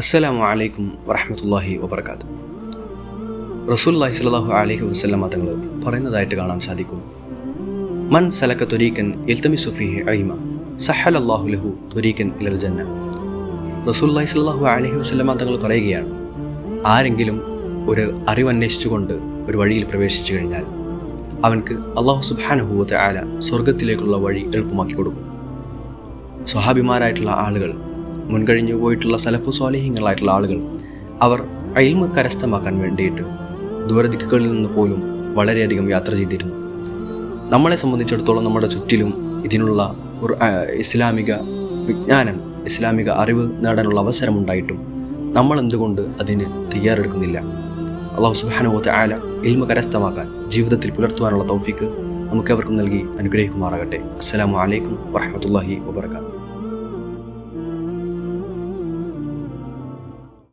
അസ്സലാമു അലൈക്കും വറഹമത്തല്ലാഹി വബർക്കാത്ത് റസൂല്ലാഹി സ്വല്ലല്ലാഹു അലഹി വസ്ലമ തങ്ങൾ പറയുന്നതായിട്ട് കാണാൻ സാധിക്കും. മൻ സലക ത്വരീക്കൻ ഇൽതമിസു ഫീഹി സഹൽ സഹലല്ലാഹു ലഹു തൊരീക്കൻ ഇലൽ ജന്ന. റസൂല്ലാഹി സ്വല്ലല്ലാഹു അലഹി വസ്ലമ തങ്ങൾ പറയുകയാണ് ആരെങ്കിലും ഒരു അറിവന്വേഷിച്ചുകൊണ്ട് ഒരു വഴിയിൽ പ്രവേശിച്ചു കഴിഞ്ഞാൽ അവൻക്ക് അള്ളാഹു സുബ്ഹാനഹുവത്തെ ആല സ്വർഗത്തിലേക്കുള്ള വഴി എളുപ്പമാക്കി കൊടുക്കും. സ്വഹാബിമാരായിട്ടുള്ള ആളുകൾ മുൻകഴിഞ്ഞു പോയിട്ടുള്ള സലഫു സ്വാലിഹ്യങ്ങളായിട്ടുള്ള ആളുകൾ അവർ അയിൽമ കരസ്ഥമാക്കാൻ വേണ്ടിയിട്ട് ദൂരദിക്കുകളിൽ നിന്ന് പോലും വളരെയധികം യാത്ര ചെയ്തിരുന്നു. നമ്മളെ സംബന്ധിച്ചിടത്തോളം നമ്മുടെ ചുറ്റിലും ഇതിനുള്ള ഇസ്ലാമിക വിജ്ഞാനം ഇസ്ലാമിക അറിവ് നേടാനുള്ള അവസരമുണ്ടായിട്ടും നമ്മൾ എന്തുകൊണ്ട് അതിന് തയ്യാറെടുക്കുന്നില്ല? അള്ളാഹു സുബാനുവത്തെ ആല ഇൽമ കരസ്ഥമാക്കാൻ ജീവിതത്തിൽ പുലർത്തുവാനുള്ള തൗഫിക്ക് നമുക്കെവർക്കും നൽകി അനുഗ്രഹിക്കുമാറാകട്ടെ. അസ്സാം വലൈക്കും വാഹമത്തല്ലാഹി വബർക്കാത്തു